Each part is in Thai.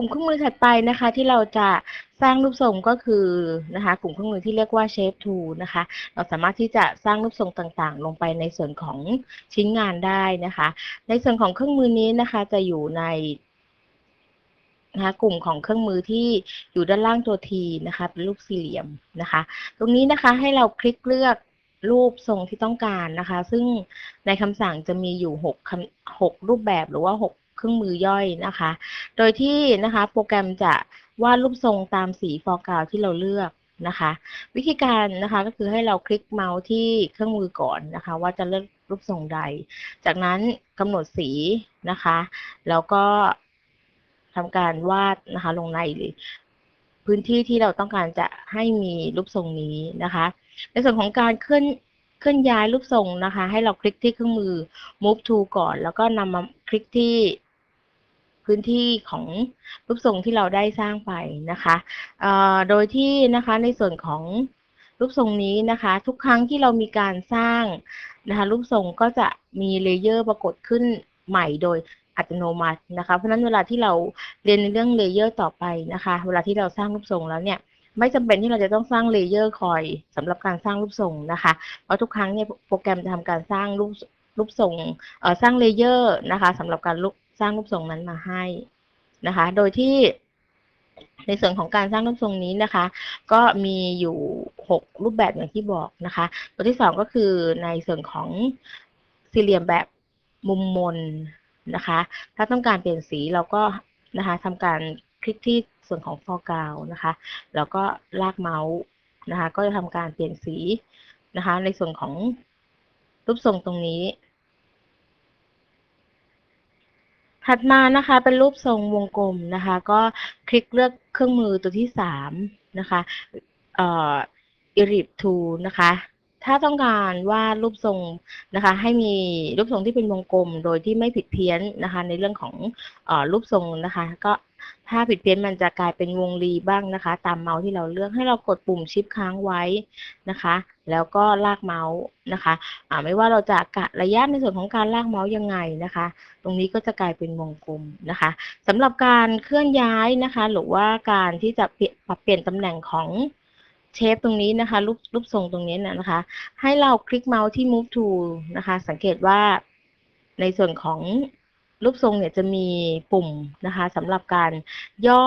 กลุ่มเครื่องมือถัดไปนะคะ ที่เราจะสร้างรูปทรงก็คือนะคะ กลุ่มเครื่องมือที่เรียกว่า shape tool นะคะ เราสามารถที่จะสร้างรูปทรงต่างๆ ลงไปในส่วนของชิ้นงานได้นะคะ ในส่วนของเครื่องมือนี้นะคะจะอยู่ในนะคะกลุ่มของเครื่องมือที่อยู่ด้านล่างตัว T นะคะ เป็นรูปสี่เหลี่ยมนะคะ ตรงนี้นะคะให้เราคลิกเลือกรูปทรงที่ต้องการนะคะ ซึ่งในคำสั่งจะมีอยู่6คำ6รูปแบบหรือว่า6 เครื่องมือย่อยนะคะ โดยที่นะคะโปรแกรมจะวาดรูปทรงตามสีฟอร์กราวที่เราเลือกนะคะ วิธีการนะคะก็คือให้เราคลิกเมาส์ที่เครื่องมือก่อนนะคะ ว่าจะเลือกรูปทรงใด จากนั้นกำหนดสีนะคะ แล้วก็ทำการวาดนะคะลงในพื้นที่ที่เราต้องการจะให้มีรูปทรงนี้นะคะ ในส่วนของการเคลื่อนเคลื่อนย้ายรูปทรงนะคะ ให้เราคลิกที่เครื่องมือ move to ก่อน แล้วก็นำมาคลิกที่ พื้นที่ของรูปทรงที่เราได้สร้างไปนะคะโดยที่นะคะในส่วนของรูปทรงนี้นะคะ ทุกครั้งที่เรามีการสร้างนะคะ รูปทรงก็จะมีเลเยอร์ปรากฏขึ้นใหม่โดยอัตโนมัตินะคะ เพราะนั้นเวลาที่เราเรียนในเรื่องเลเยอร์ต่อไปนะคะ เวลาที่เราสร้างรูปทรงแล้วเนี่ย ไม่จำเป็นที่เราจะต้องสร้างเลเยอร์คอยสำหรับการสร้างรูปทรงนะคะ เพราะทุกครั้งเนี่ยโปรแกรมจะทำการสร้างรูปรูปทรงเอ่อสร้างเลเยอร์นะคะสำหรับการ สร้างรูปทรงนั้นมาให้นะคะ โดยที่ในส่วนของการสร้างรูปทรงนี้นะคะ ก็มีอยู่ 6 รูปแบบอย่างที่บอกนะคะ ตัวที่ 2 ก็คือในส่วนของสี่เหลี่ยมแบบมุมมนนะคะ ถ้าต้องการเปลี่ยนสีเราก็นะคะทำการคลิกที่ส่วนของ foreground นะคะ แล้วก็ลากเมาส์นะคะ ก็จะทำการเปลี่ยนสีนะคะ ในส่วนของรูปทรงตรงนี้ ถัดมานะคะ เป็นรูปทรงวงกลมนะคะ ก็คลิกเลือกเครื่องมือตัวที่สามนะคะเอ่อ Elip Tool นะคะ ถ้าต้องการวาดรูปทรงนะคะ ให้มีรูปทรงที่เป็นวงกลมโดยที่ไม่ผิดเพี้ยนนะคะ ในเรื่องของอรูปทรงนะคะ ก็ ถ้าผิดเพี้ยนมันจะกลายเป็นวงรีบ้างนะคะ ตามเมาส์ที่เราเลือกให้เรากดปุ่มชิปค้างไว้นะคะ แล้วก็ลากเมาส์นะคะะไม่ว่าเราจะกะระยะในส่วนของการลากเมาส์ยังไงนะคะ ตรงนี้ก็จะกลายเป็นวงกลมนะคะสำหรับการเคลื่อนย้ายนะคะ หรือว่าการที่จะปรับเปลี่ยนตำแหน่งของเชฟตรงนี้นะคะ รูปรูปทรงตรงนี้นะคะ ให้เราคลิกเมาส์ที่ move to นะคะ สังเกตว่าในส่วนของ รูปทรงเนี่ยจะมีปุ่มนะคะสำหรับการย่อ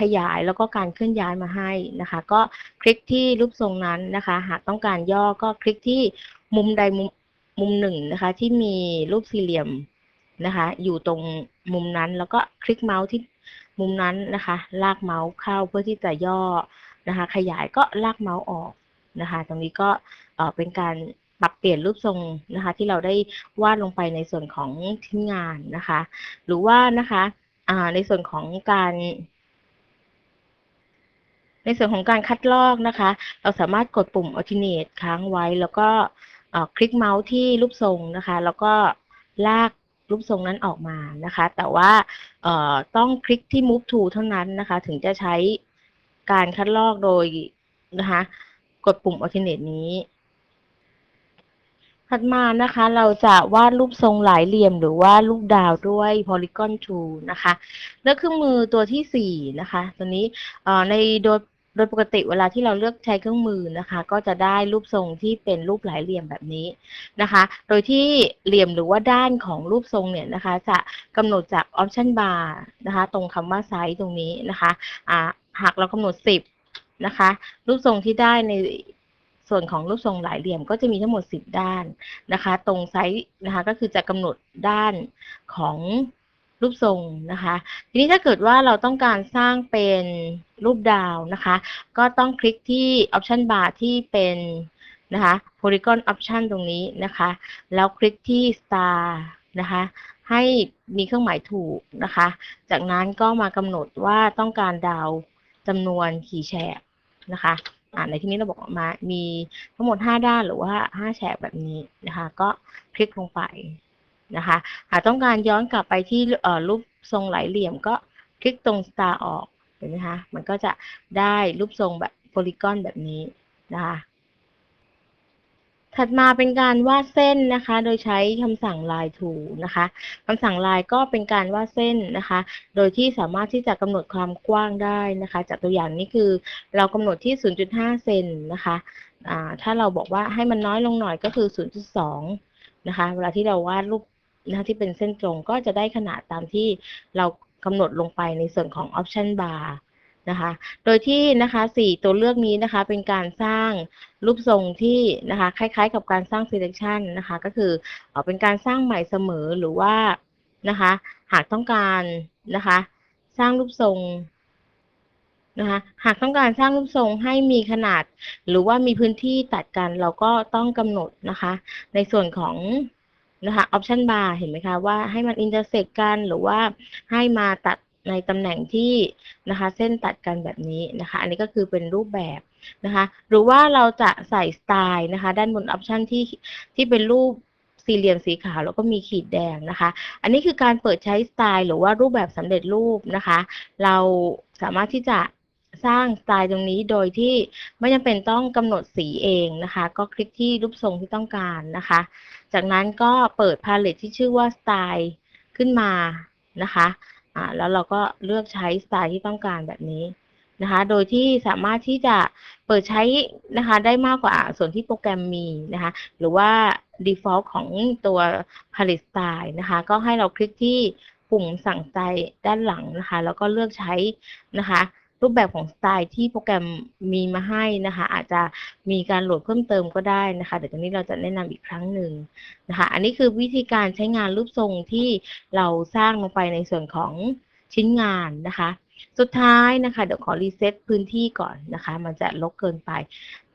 ขยายแล้วก็การเคลื่อนย้ายมาให้นะคะ ก็คลิกที่รูปทรงนั้นนะคะ หากต้องการย่อก็คลิกที่มุมใดมุมมุมหนึ่งนะคะ ที่มีรูปสี่เหลี่ยมนะคะ อยู่ตรงมุมนั้นแล้วก็คลิกเมาส์ที่มุมนั้นนะคะ ลากเมาส์เข้าเพื่อที่จะย่อนะคะ ขยายก็ลากเมาส์ออกนะคะ ตรงนี้ก็เป็นการ ปรับเปลี่ยนรูปทรงนะคะ ที่เราได้วาดลงไปในส่วนของทิ้งงานนะคะ หรือว่านะคะในส่วนของการ ในส่วนของการคัดลอกนะคะ เราสามารถกดปุ่ม alternate ค้างไว้ แล้วก็คลิกเมาส์ที่รูปทรงนะคะ แล้วก็ลากรูปทรงนั้นออกมานะคะ แต่ว่าต้องคลิกที่ move to เท่านั้นนะคะ ถึงจะใช้การคัดลอกโดยนะคะ กดปุ่ม alternate นี้ ถัดมานะคะ เราจะวาดรูปทรงหลายเหลี่ยมหรือว่ารูปดาวด้วย polygon tool นะคะ เลือกเครื่องมือตัวที่ 4 นะคะ ตัวนี้ในโดยโดยปกติเวลาที่เราเลือกใช้เครื่องมือนะคะ ก็จะได้รูปทรงที่เป็นรูปหลายเหลี่ยมแบบนี้นะคะ โดยที่เหลี่ยมหรือว่าด้านของรูปทรงเนี่ยนะคะ จะกำหนดจาก option bar นะคะ ตรงคำว่าไซส์ตรงนี้นะคะะหากเรากำหนด 10 นะคะ รูปทรงที่ได้ใน ส่วนของรูปทรงหลายเหลี่ยมก็จะมีทั้งหมด 10 ด้านนะคะ ตรงไซส์นะคะก็คือจะกำหนดด้านของรูปทรงนะคะ ทีนี้ถ้าเกิดว่าเราต้องการสร้างเป็นรูปดาวนะคะ ก็ต้องคลิกที่ option bar ที่เป็นนะคะ polygon option ตรงนี้นะคะ แล้วคลิกที่ star นะคะให้มีเครื่องหมายถูกนะคะ จากนั้นก็มากำหนดว่าต้องการดาวจำนวนกี่แฉกนะคะ อ่าในที่นี้เราบอกมา มีทั้งหมด 5 ด้านหรือว่า 5 แฉกแบบนี้นะคะ ก็คลิกลงไปนะคะหากต้องการย้อนกลับไปที่รูปทรงหลายเหลี่ยมก็คลิกตรง star ออกเห็นไหมคะ มันก็จะได้รูปทรงแบบโพลีกอนแบบนี้นะคะ ถัดมาเป็นการวาดเส้นนะคะ โดยใช้คำสั่ง line to นะคะคำสั่ง line ก็เป็นการวาดเส้นนะคะ โดยที่สามารถที่จะกำหนดความกว้างได้นะคะ จากตัวอย่างนี้คือเรากำหนดที่ 0.5 เซนนะคะถ้าเราบอกว่าให้มันน้อยลงหน่อยก็คือ 0.2 นะคะ เวลาที่เราวาดรูปนะคะที่เป็นเส้นตรงก็จะได้ขนาดตามที่เรากำหนดลงไปในส่วนของ option bar นะคะ โดยที่นะคะสี่ตัวเลือกนี้นะคะ เป็นการสร้างรูปทรงที่นะคะคล้ายๆ กับการสร้าง selection นะคะ ก็คือเออเป็นการสร้างใหม่เสมอหรือว่านะคะ หากต้องการนะคะ สร้างรูปทรงนะคะหากต้องการสร้างรูปทรงให้มีขนาด หรือว่ามีพื้นที่ตัดกันเราก็ต้องกำหนดนะคะ ในส่วนของนะคะ option bar เห็นไหมคะว่าให้มัน intersect กันหรือว่าให้มาตัด ในตำแหน่งที่นะคะเส้นตัดกันแบบนี้นะคะ อันนี้ก็คือเป็นรูปแบบนะคะ หรือว่าเราจะใส่สไตล์นะคะ ด้านบนออปชันที่ที่เป็นรูปสี่เหลี่ยมสีขาวแล้วก็มีขีดแดงนะคะ อันนี้คือการเปิดใช้สไตล์ หรือว่ารูปแบบสำเร็จรูปนะคะ เราสามารถที่จะสร้างสไตล์ตรงนี้โดยที่ไม่จำเป็นต้องกำหนดสีเองนะคะ ก็คลิกที่รูปทรงที่ต้องการนะคะ จากนั้นก็เปิดพาเลตที่ชื่อว่าสไตล์ขึ้นมานะคะ อ่าแล้วเราก็เลือกใช้สไตล์ที่ต้องการแบบนี้นะคะ โดยที่สามารถที่จะเปิดใช้นะคะได้มากกว่าส่วนที่โปรแกรมมีนะคะ หรือว่า default ของตัวผลิตสไตล์นะคะ ก็ให้เราคลิกที่ปุ่มสั่งใจด้านหลังนะคะ แล้วก็เลือกใช้นะคะ รูปแบบของสไตล์ที่โปรแกรมมีมาให้นะคะ อาจจะมีการโหลดเพิ่มเติมก็ได้นะคะเดี๋ยวตรงนี้เราจะแนะนำอีกครั้งหนึ่งนะคะ อันนี้คือวิธีการใช้งานรูปทรงที่เราสร้างลงไปในส่วนของชิ้นงานนะคะ สุดท้ายนะคะ เดี๋ยวขอรีเซ็ตพื้นที่ก่อนนะคะ มันจะลกเกินไป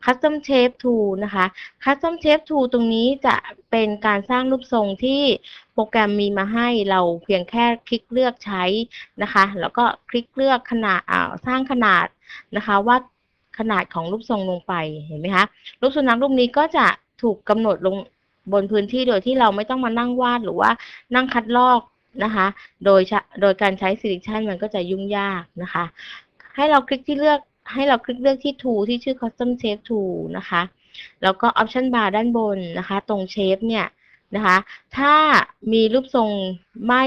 Custom Shape Tool นะคะ Custom Shape Tool ตรงนี้จะเป็นการสร้างรูปทรงที่โปรแกรมมีมาให้เราเพียงแค่คลิกเลือกใช้นะคะ แล้วก็คลิกเลือกขนาดสร้างขนาดนะคะว่าขนาดของรูปทรงลงไปเห็นไหมคะรูปสุนัขรูปนี้ก็จะถูกกำหนดลงบนพื้นที่โดยที่เราไม่ต้องมานั่งวาดหรือว่านั่งคัดลอก นะคะ โดยโดยการใช้ selection มันก็จะยุ่งยากนะคะ ให้เราคลิกที่เลือกให้เราคลิกเลือกที่ tool ที่ชื่อ custom shape tool นะคะ แล้วก็ option bar ด้านบนนะคะ ตรง shape เนี่ยนะคะ ถ้ามีรูปทรงไม่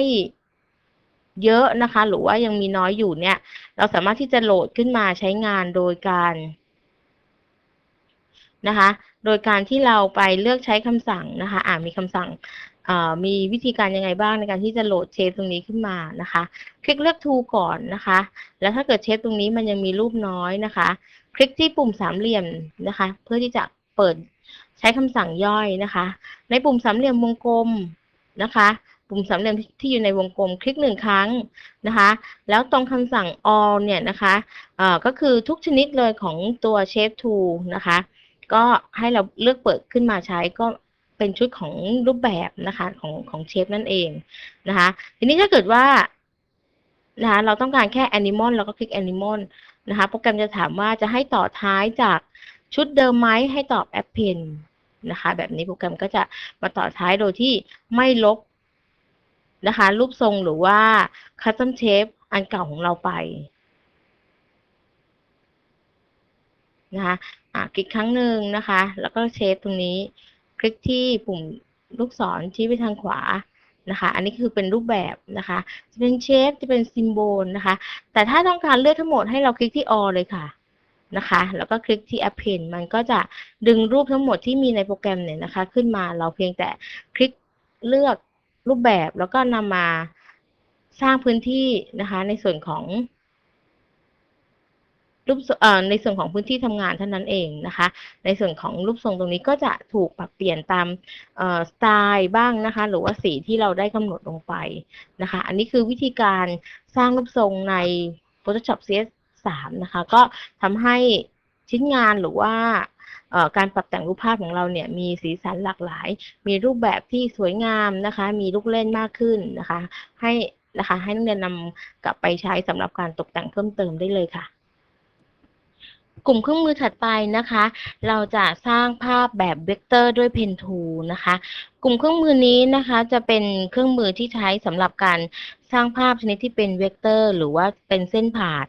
เยอะนะคะ หรือว่ายังมีน้อยอยู่เนี่ย เราสามารถที่จะโหลดขึ้นมาใช้งานโดยการนะคะ โดยการที่เราไปเลือกใช้คำสั่งนะคะ อ่ามีคำสั่ง มีวิธีการยังไงบ้างในการที่จะโหลดเชฟตรงนี้ขึ้นมานะคะ คลิกเลือก To ก่อนนะคะ แล้วถ้าเกิดเชฟตรงนี้มันยังมีรูปน้อยนะคะ คลิกที่ปุ่มสามเหลี่ยมนะคะ เพื่อที่จะเปิดใช้คำสั่งย่อยนะคะ ในปุ่มสามเหลี่ยมวงกลมนะคะ ปุ่มสามเหลี่ยมที่อยู่ในวงกลม คลิกหนึ่งครั้งนะคะ แล้วตรงคำสั่ง all เนี่ยนะคะเอ่อก็คือทุกชนิดเลยของตัว shape to นะคะ ก็ให้เราเลือกเปิดขึ้นมาใช้ก็ เป็นชุดของรูปแบบนะคะของของเชฟนั่นเองนะคะ ทีนี้ถ้าเกิดว่านะคะเราต้องการแค่ Animal เราก็คลิก Animal นะคะ โปรแกรมจะถามว่าจะให้ต่อท้ายจากชุดเดิมไหมให้ตอบ Append นะคะ แบบนี้โปรแกรมก็จะมาต่อท้ายโดยที่ไม่ลบนะคะ รูปทรงหรือว่า Custom Shape อันเก่าของเราไปนะคะอะคลิกครั้งหนึ่งนะคะ แล้วก็เชฟตรงนี้ ลิกที่ปุ่มลูกศรชี้ไปทางขวานะคะ อันนี้คือเป็นรูปแบบนะคะ จะเป็นเชฟ จะเป็นซิมโบลนะคะ แต่ถ้าต้องการเลือกทั้งหมดให้เราคลิกที่ all เลยค่ะนะคะ แล้วก็คลิกที่ append มันก็จะดึงรูปทั้งหมดที่มีในโปรแกรมเนี่ยนะคะ ขึ้นมา เราเพียงแต่คลิกเลือกรูปแบบแล้วก็นำมาสร้างพื้นที่นะคะ ในส่วนของ รูปในส่วนของพื้นที่ทำงานเท่านั้นเองนะคะ ในส่วนของรูปทรงตรงนี้ก็จะถูกปรับเปลี่ยนตามสไตล์บ้างนะคะ หรือว่าสีที่เราได้กำหนดลงไปนะคะ อันนี้คือวิธีการสร้างรูปทรงใน Photoshop CS3 นะคะ ก็ทำให้ชิ้นงานหรือว่าการปรับแต่งรูปภาพของเราเนี่ยมีสีสันหลากหลาย มีรูปแบบที่สวยงามนะคะ มีลูกเล่นมากขึ้นนะคะ ให้นะคะให้นักเรียนนำกลับไปใช้สำหรับการตกแต่งเพิ่มเติมได้เลยค่ะ กลุ่มเครื่องมือถัดไปนะคะ เราจะสร้างภาพแบบเวกเตอร์ด้วย Pen Tool นะคะ กลุ่มเครื่องมือนี้นะคะจะเป็นเครื่องมือที่ใช้สำหรับการสร้างภาพชนิดที่เป็นเวกเตอร์ หรือว่าเป็นเส้นผ่าด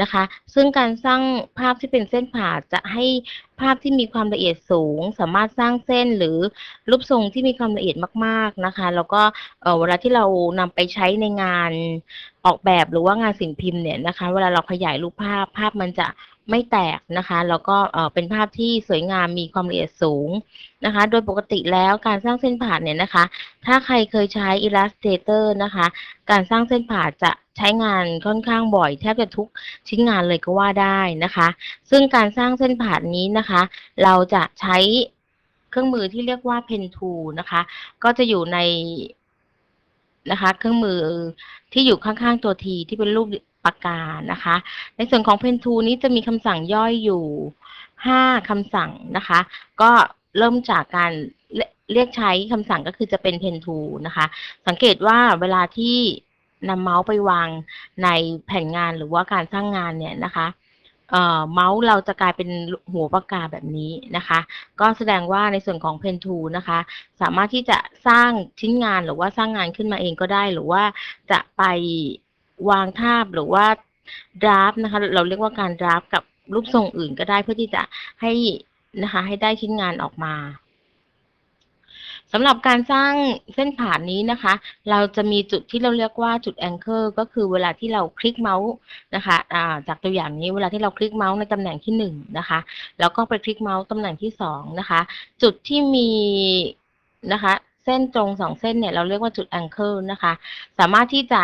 นะคะ ซึ่งการสร้างภาพที่เป็นเส้นผ่าดจะให้ภาพที่มีความละเอียดสูง สามารถสร้างเส้นหรือรูปทรงที่มีความละเอียดมาก ๆนะคะ แล้วก็เอ่อเวลาที่เรานำไปใช้ในงานออกแบบหรือว่างานสิ่งพิมพ์เนี่ยนะคะ เวลาเราขยายรูปภาพภาพมันจะ ไม่แตกนะคะ แล้วก็เป็นภาพที่สวยงามมีความละเอียดสูงนะคะ โดยปกติแล้วการสร้างเส้นผ่านเนี่ยนะคะ ถ้าใครเคยใช้ Illustrator นะคะ การสร้างเส้นผ่าจะใช้งานค่อนข้างบ่อยแทบจะทุกชิ้นงานเลยก็ว่าได้นะคะ ซึ่งการสร้างเส้นผ่านนี้นะคะ เราจะใช้เครื่องมือที่เรียกว่า Pen Tool นะคะ ก็จะอยู่ในนะคะ เครื่องมือที่อยู่ข้างๆตัวทีที่เป็นรูป ปากกานะคะ ในส่วนของ Pen Tool นี้จะมีคำสั่งย่อยอยู่ 5คำสั่งนะคะ ก็เริ่มจากการเรียเรียกใช้คำสั่งก็คือจะเป็น Pen Tool นะคะ สังเกตว่าเวลาที่นำเมาส์ไปวางในแผ่นงานหรือว่าการสร้างงานเนี่ยนะคะเอ่อเมาส์เราจะกลายเป็นหัวปากกาแบบนี้นะคะ ก็แสดงว่าในส่วนของ Pen Tool นะคะ สามารถที่จะสร้างชิ้นงานหรือว่าสร้างงานขึ้นมาเองก็ได้ หรือว่าจะไป วางทาบหรือว่าดราฟนะคะ เราเรียกว่าการดราฟกับรูปทรงอื่นก็ได้เพื่อที่จะให้นะคะ ให้ได้ชิ้นงานออกมาสำหรับการสร้างเส้นผ่านนี้นะคะ เราจะมีจุดที่เราเรียกว่าจุด anchor ก็คือเวลาที่เราคลิกเมาส์นะคะจากตัวอย่างนี้เวลาที่เราคลิกเมาส์ในตำแหน่งที่หนึ่งนะคะ แล้วก็ไปคลิกเมาส์ตำแหน่งที่สองนะคะ จุดที่มีนะคะ เส้นตรงสองเส้นเนี่ยเราเรียกว่าจุด anchor นะคะ สามารถที่จะ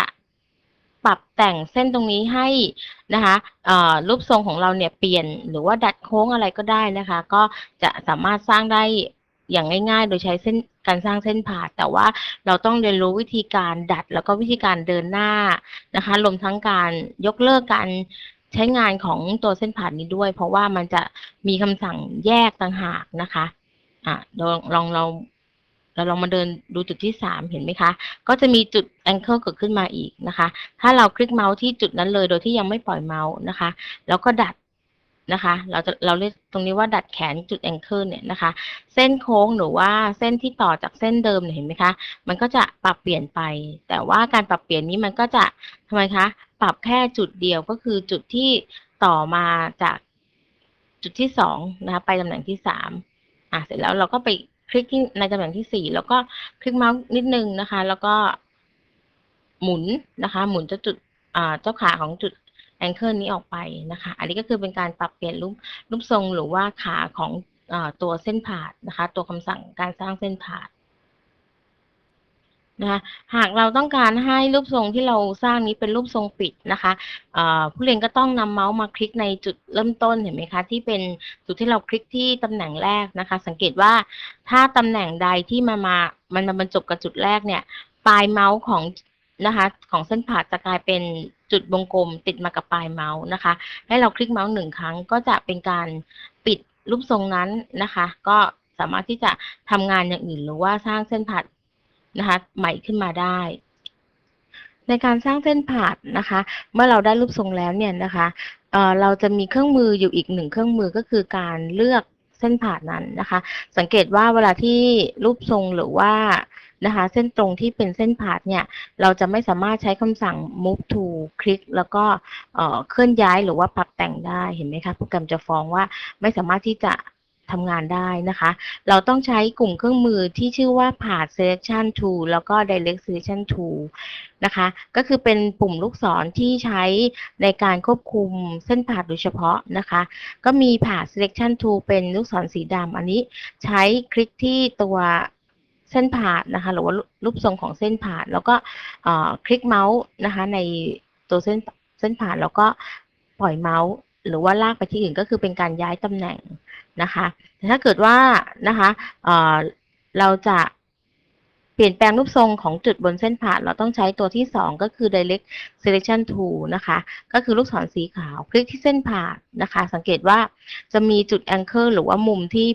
ปรับแต่งเส้นตรงนี้ให้นะคะรูปทรงของเราเนี่ยเปลี่ยนหรือว่าดัดโค้งอะไรก็ได้นะคะ ก็จะสามารถสร้างได้อย่างง่ายๆ โดยใช้เส้นการสร้างเส้นผ่า แต่ว่าเราต้องเรียนรู้วิธีการดัด แล้วก็วิธีการเดินหน้านะคะรวมทั้งการยกเลิกการใช้งานของตัวเส้นผ่านนี้ด้วย เพราะว่ามันจะมีคำสั่งแยกต่างหากนะคะอะลองลองเรา เราลองมาเดินดูจุดที่สามเห็นไหมคะ ก็จะมีจุด angle เกิดขึ้นมาอีกนะคะ ถ้าเราคลิกเมาส์ที่จุดนั้นเลยโดยที่ยังไม่ปล่อยเมาส์นะคะ แล้วก็ดัดนะคะ เราจะเราเรียกตรงนี้ว่าดัดแขนจุด angle เนี่ยนะคะ เส้นโค้งหรือว่าเส้นที่ต่อจากเส้นเดิมเห็นไหมคะ มันก็จะปรับเปลี่ยนไป แต่ว่าการปรับเปลี่ยนนี้มันก็จะทำไมคะ ปรับแค่จุดเดียวก็คือจุดที่ต่อมาจากจุดที่สองนะคะ ไปตำแหน่งที่สามอะเสร็จแล้วเราก็ไป คลิกที่ในตำแหน่งที่สี่แล้วก็คลิกเมาส์นิดนึงนะคะ แล้วก็หมุนนะคะ หมุนเจ้าจุดเจ้าขาของจุดแองเกิลนี้ออกไปนะคะ อันนี้ก็คือเป็นการปรับเปลี่ยนรูปรูปทรงหรือว่าขาของอตัวเส้นผ่านนะคะ ตัวคำสั่งการสร้างเส้นผ่าน นะคะหากเราต้องการให้รูปทรงที่เราสร้างนี้เป็นรูปทรงปิดนะคะผู้เรียนก็ต้องนำเมาส์มาคลิกในจุดเริ่มต้นเห็นไหมคะที่เป็นจุดที่เราคลิกที่ตำแหน่งแรกนะคะ สังเกตว่าถ้าตำแหน่งใดที่มามามันมาบรรจบกับจุดแรกเนี่ยปลายเมาส์ของนะคะของเส้นผ่าจะกลายเป็นจุดวงกลมติดมากับปลายเมาส์นะคะ ให้เราคลิกเมาส์หนึ่งครั้งก็จะเป็นการปิดรูปทรงนั้นนะคะ ก็สามารถที่จะทำงานอย่างอื่นหรือว่าสร้างเส้นผ่า นะคะใหม่ขึ้นมาได้ ในการสร้างเส้นผ่านนะคะ เมื่อเราได้รูปทรงแล้วเนี่ยนะคะเเราจะมีเครื่องมืออยู่อีกหนึ่งเครื่องมือก็คือการเลือกเส้นผ่านนั้นนะคะ สังเกตว่าเวลาที่รูปทรงหรือว่านะคะ เส้นตรงที่เป็นเส้นผ่านเนี่ย เราจะไม่สามารถใช้คำสั่ง move to คลิกแล้วก็เคลื่อนย้ายหรือว่าปรับแต่งได้เห็นไหมคะโปรแกรมจะฟ้องว่าไม่สามารถที่จะ ทำงานได้นะคะ เราต้องใช้กลุ่มเครื่องมือที่ชื่อว่า Path Selection Tool แล้วก็ Direct Selection Tool นะคะ ก็คือเป็นปุ่มลูกศรที่ใช้ในการควบคุมเส้นผ่าโดยเฉพาะนะคะ ก็มี Path Selection Tool เป็นลูกศรสีดำอันนี้ใช้คลิกที่ตัวเส้นผ่านะคะ หรือว่ารูปทรงของเส้นผ่าแล้วก็คลิกเมาส์นะคะในตัวเส้นเส้นผ่าแล้วก็ปล่อยเมาส์หรือว่าลากไปที่อื่นก็คือเป็นการย้ายตำแหน่ง นะคะแต่ถ้าเกิดว่านะคะเเราจะเปลี่ยนแปลงรูปทรงของจุดบนเส้นผ่าน เราต้องใช้ตัวที่ 2 ก็คือ direct selection tool นะคะ ก็คือลูกศรสีขาว คลิกที่เส้นผ่านนะคะ สังเกตว่าจะมีจุด anchor หรือว่ามุมที่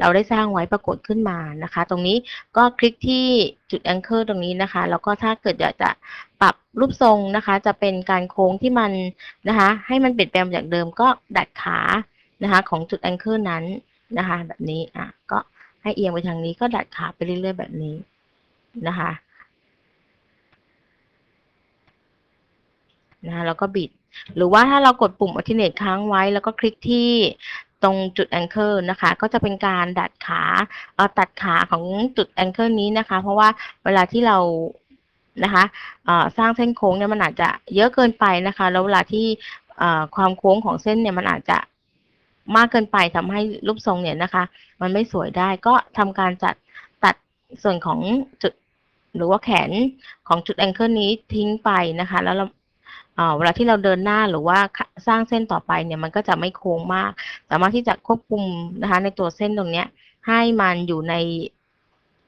เราได้สร้างไว้ปรากฏขึ้นมานะคะ ตรงนี้ก็คลิกที่จุด anchor ตรงนี้นะคะ แล้วก็ถ้าเกิดอยากจะปรับรูปทรงนะคะ จะเป็นการโค้งที่มันนะคะ ให้มันเปลี่ยนแปลงจากเดิมก็ดัดขา นะคะ ของจุดแองเกิลนั้นนะคะ แบบนี้อะก็ให้เอียงไปทางนี้ก็ดัดขาไปเรื่อยๆแบบนี้นะคะนะคะแล้วก็บิด หรือว่าถ้าเรากดปุ่ม alternate ค้างไว้ แล้วก็คลิกที่ตรงจุด anchor นะคะ ก็จะเป็นการดัดขาเอ่อตัดขาของจุด anchor นี้นะคะ เพราะว่าเวลาที่เรานะคะสร้างเส้นโค้งเนี่ยมันอาจจะเยอะเกินไปนะคะ แล้วเวลาที่ความโค้งของเส้นเนี่ยมันอาจจะ มากเกินไปทำให้รูปทรงเนี่ยนะคะ มันไม่สวยได้ก็ทำการจัดตัดส่วนของจุดหรือว่าแขนของจุด anchor นี้ทิ้งไปนะคะ แล้วเราเอ่อเวลาที่เราเดินหน้าหรือว่าสร้างเส้นต่อไปเนี่ยมันก็จะไม่โค้งมาก สามารถที่จะควบคุมนะคะ ในตัวเส้นตรงนี้ให้มันอยู่ใน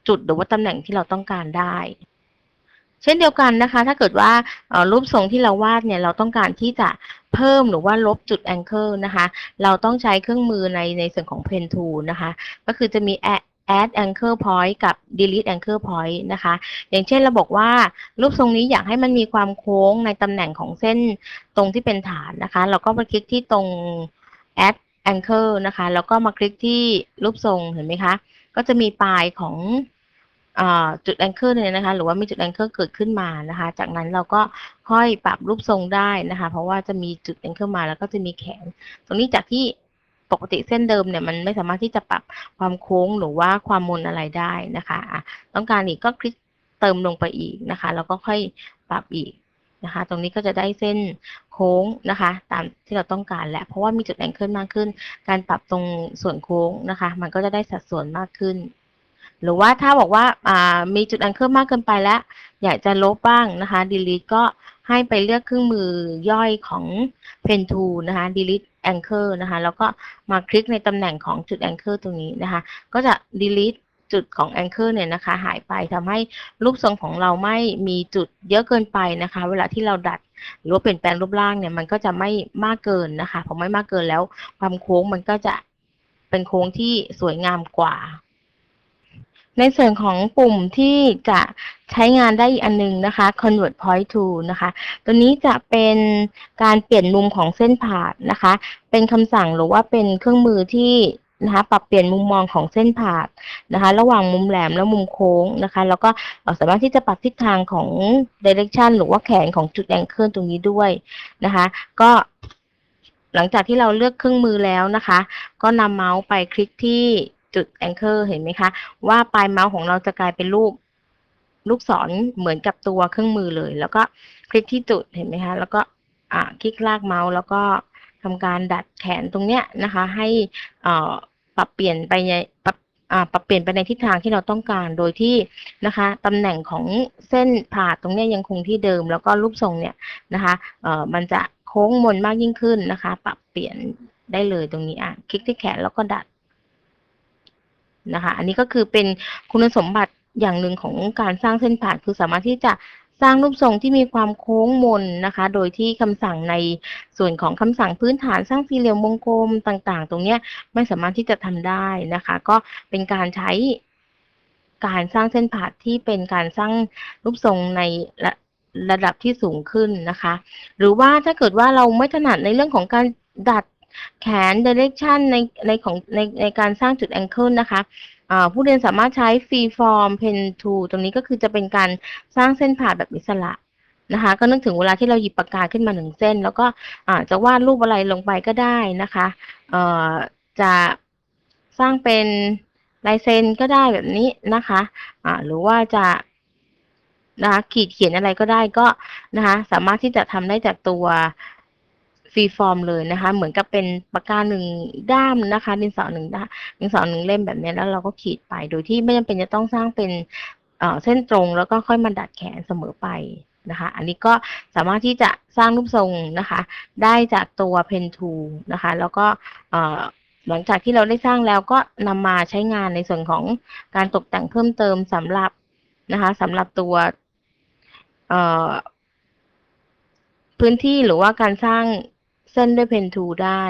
จุดหรือว่าตำแหน่งที่เราต้องการได้ เช่นเดียวกันนะคะ ถ้าเกิดว่ารูปทรงที่เราวาดเนี่ยเราต้องการที่จะเพิ่มหรือว่าลบจุด anchor นะคะ เราต้องใช้เครื่องมือในในส่วนของ pen tool นะคะ ก็คือจะมี add anchor point กับ delete anchor point นะคะ อย่างเช่นเราบอกว่ารูปทรงนี้อยากให้มันมีความโค้งในตำแหน่งของเส้นตรงที่เป็นฐานนะคะ เราก็มาคลิกที่ตรง add anchor นะคะ แล้วก็มาคลิกที่รูปทรงเห็นไหมคะ ก็จะมีปลายของ จุด anchor เนี่ยนะคะ หรือว่ามีจุด anchor เกิดขึ้นมานะคะ จากนั้นเราก็ค่อยปรับรูปทรงได้นะคะ เพราะว่าจะมีจุด anchor มาแล้วก็จะมีแขน ตรงนี้จากที่ปกติเส้นเดิมเนี่ยมันไม่สามารถที่จะปรับความโค้งหรือว่าความมนอะไรได้นะคะะต้องการอีกก็คลิกเติมลงไปอีกนะคะ แล้วก็ค่อยปรับอีกนะคะ ตรงนี้ก็จะได้เส้นโค้งนะคะ ตามที่เราต้องการแหละเพราะว่ามีจุดแองเกิลมากขึ้น การปรับตรงส่วนโค้งนะคะ มันก็จะได้สัดส่วนมากขึ้น หรือว่าถ้าบอกว่ามีจุดแองเกิลมากเกินไปแล้ว อยากจะลบบ้างนะคะ delete ก็ให้ไปเลือกเครื่องมือย่อยของ pen tool นะคะ delete anchor นะคะ แล้วก็มาคลิกในตำแหน่งของจุด anchor ตรงนี้นะคะ ก็จะ delete จุดของ anchor เนี่ยนะคะ หายไปทำให้รูปทรงของเราไม่มีจุดเยอะเกินไปนะคะ เวลาที่เราดัดหรือว่าเปลี่ยนแปลงรูปร่างเนี่ย มันก็จะไม่มากเกินนะคะพอไม่มากเกินแล้วความโค้งมันก็จะเป็นโค้งที่สวยงามกว่า ในส่วนของปุ่มที่จะใช้งานได้อีกอันนึงนะคะ convert point to นะคะ ตัวนี้จะเป็นการเปลี่ยนมุมของเส้นผ่านนะคะ เป็นคำสั่งหรือว่าเป็นเครื่องมือที่นะคะปรับเปลี่ยนมุมมองของเส้นผ่านนะคะ ระหว่างมุมแหลมและมุมโค้งนะคะ แล้วก็สามารถที่จะปรับทิศทางของ direction หรือว่าแขนของจุดแองเกิลตรงนี้ด้วยนะคะ ก็หลังจากที่เราเลือกเครื่องมือแล้วนะคะ ก็นำเมาส์ไปคลิกที่ จุด anchor เห็นไหมคะ ว่าปลายเมาส์ของเราจะกลายเป็นรูป ลูกศรเหมือนกับตัวเครื่องมือเลย แล้วก็คลิกที่จุดเห็นไหมคะ แล้วก็อ่าคลิกลากเมาส์แล้วก็ทำการดัดแขนตรงเนี้ยนะคะ ให้อ่าปรับเปลี่ยนไปในปรับอ่าปรับเปลี่ยนไปในทิศทางที่เราต้องการโดยที่นะคะตำแหน่งของเส้นผ่าตรงเนี้ยยังคงที่เดิม แล้วก็รูปทรงเนี่ยนะคะเอ่อมันจะโค้งมนมากยิ่งขึ้นนะคะ ปรับเปลี่ยนได้เลยตรงนี้อะคลิกที่แขนแล้วก็ดัด นะคะ อันนี้ก็คือเป็นคุณสมบัติอย่างหนึ่งของการสร้างเส้นผ่านคือสามารถที่จะสร้างรูปทรงที่มีความโค้งมนนะคะ โดยที่คำสั่งในส่วนของคำสั่งพื้นฐานสร้างสี่เหลี่ยมวงกลมต่าง ๆ ตรงเนี้ยไม่สามารถที่จะทำได้นะคะ ก็เป็นการใช้การสร้างเส้นผ่านที่เป็นการสร้างรูปทรงในระระดับที่สูงขึ้นนะคะ หรือว่าถ้าเกิดว่าเราไม่ถนัดในเรื่องของการดัด แขน direction ในในของในในการสร้างจุด angle นะคะผู้เรียนสามารถใช้ free form pen tool ตรงนี้ก็คือจะเป็นการสร้างเส้นผ่าแบบอิสระนะคะ ก็นึกถึงเวลาที่เราหยิบปากกาขึ้นมาหนึ่งเส้น แล้วก็จะวาดรูปอะไรลงไปก็ได้นะคะจะสร้างเป็นลายเซ็นก็ได้แบบนี้นะคะะหรือว่าจะนะคะขีดเขียนอะไรก็ได้ก็นะคะ สามารถที่จะทำได้จากตัว รีฟอร์มเลยนะคะ เหมือนกับเป็นปากกาหนึ่งด้ามนะคะ ดินสอหนึ่งด้ามดินสอหนึ่งเล่มแบบนี้แล้วเราก็ขีดไปโดยที่ไม่จำเป็นจะต้องสร้างเป็นเส้นตรงแล้วก็ค่อยมาดัดแขนเสมอไปนะคะ อันนี้ก็สามารถที่จะสร้างรูปทรงนะคะ ได้จากตัว Pen Tool นะคะ แล้วก็หลังจากที่เราได้สร้างแล้วก็นำมาใช้งานในส่วนของการตกแต่งเพิ่มเติมสำหรับนะคะสำหรับตัวพื้นที่หรือว่าการสร้าง เส้นด้วยเพนทูได้